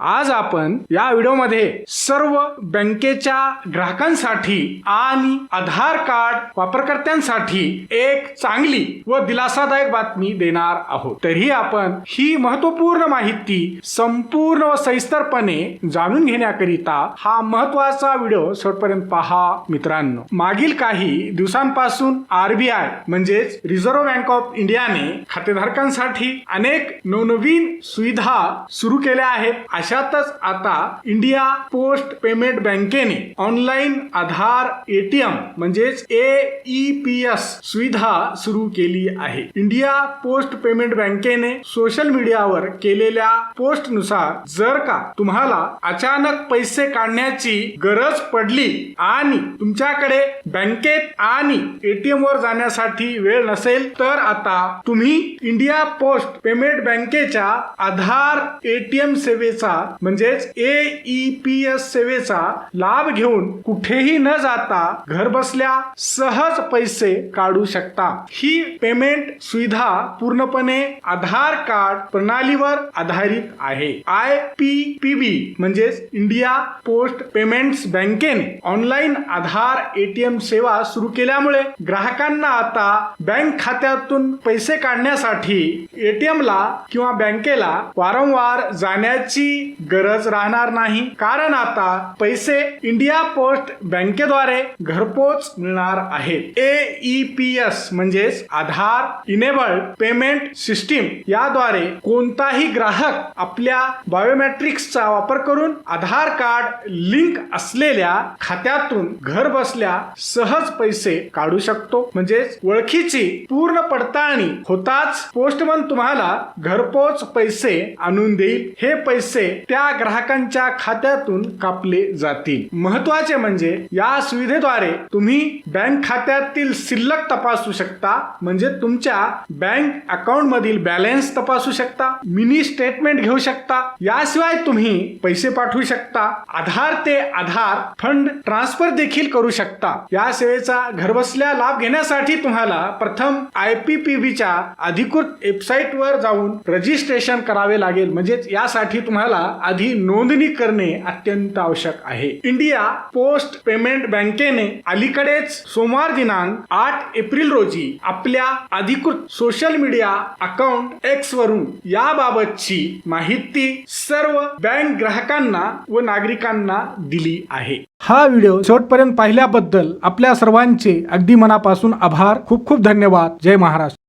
आज आपण या व्हिडिओमध्ये सर्व बँकेच्या ग्राहकांसाठी आणि आधार कार्ड वापरकर्त्यांसाठी एक चांगली व दिलासादायक बातमी देणार आहोत. तरीही आपण ही महत्त्वपूर्ण माहिती संपूर्ण व सविस्तरपणे जाणून घेण्याकरिता हा महत्त्वाचा व्हिडिओ शेवटपर्यंत पहा मित्रांनो. मागील काही दिवसांपासून आरबीआय म्हणजेच रिझर्व्ह बँक ऑफ इंडियाने खातेधारकांसाठी अनेक नवनवीन सुविधा सुरू केल्या आहेत. अशातच आता इंडिया पोस्ट पेमेंट बँकेने ऑनलाईन आधार एटीएम म्हणजेच एईपीएस सुविधा सुरू केली आहे. इंडिया पोस्ट पेमेंट बँकेने सोशल मीडियावर केलेल्या पोस्टनुसार जर का तुम्हाला अचानक पैसे काढण्याची गरज पडली आणि तुमच्याकडे बँकेत आणि एटीएम वर जाण्यासाठी वेळ नसेल तर आता तुम्ही इंडिया पोस्ट पेमेंट बँकेच्या आधार एटीएम सेवेचा म्हणजेच ए पी एस सेवेचा लाभ घेऊन कुठेही न जाता घर बसल्या सहज पैसे काढू शकता. ही पेमेंट सुविधा पूर्णपणे आधार कार्ड प्रणालीवर आधारित आहे. आय पी पी बी म्हणजेच इंडिया पोस्ट पेमेंट्स बँकेने ऑनलाईन आधार एटीएम सेवा सुरू केल्यामुळे ग्राहकांना आता बँक खात्यातून पैसे काढण्यासाठी एटीएम ला किंवा बँकेला वारंवार जाण्याची गरज राहणार नाही. कारण आता पैसे इंडिया पोस्ट बँकेद्वारे घरपोच मिळणार आहेत. ए ई पी एस म्हणजेच आधार इनेबल्ड पेमेंट सिस्टीम याद्वारे कोणताही ग्राहक आपल्या बायोमेट्रिक्सचा वापर करून आधार कार्ड लिंक असलेल्या खात्यातून घर बसल्या सहज पैसे काढू शकतो. म्हणजेच ओळखीची पूर्ण पडताळणी होताच पोस्टमन तुम्हाला घरपोच पैसे आणून देईल. हे पैसे त्या ग्राहकांच्या खात्यातून कापले जातील. महत्त्वाचे म्हणजे या सुविधेद्वारे तुम्ही बँक खात्यातील शिल्लक तपासू शकता म्हणजे तुमच्या बँक अकाउंट मधील बॅलन्स तपासू शकता मिनी स्टेटमेंट घेऊ शकता. याशिवाय तुम्ही पैसे पाठवू शकता आधार ते आधार फंड ट्रान्सफर देखील करू शकता. या सेवेचा घरबसल्या लाभ घेण्यासाठी तुम्हाला प्रथम आय पी पी बीच्या अधिकृत वेबसाईट वर जाऊन रजिस्ट्रेशन करावे लागेल. म्हणजेच यासाठी तुम्हाला आधी नोंदणी करणे अत्यंत आवश्यक आहे. इंडिया पोस्ट पेमेंट बँकेने अलीकडेच सोमवार दिनांक आठ एप्रिल रोजी आपल्या अधिकृत सोशल मीडिया अकाउंट एक्स वरून याबाबतची माहिती सर्व बँक ग्राहकांना व नागरिकांना दिली आहे. हा व्हिडिओ शेवटपर्यंत पाहिल्याबद्दल आपल्या सर्वांचे अगदी मनापासून आभार. खूप खूप धन्यवाद. जय महाराष्ट्र.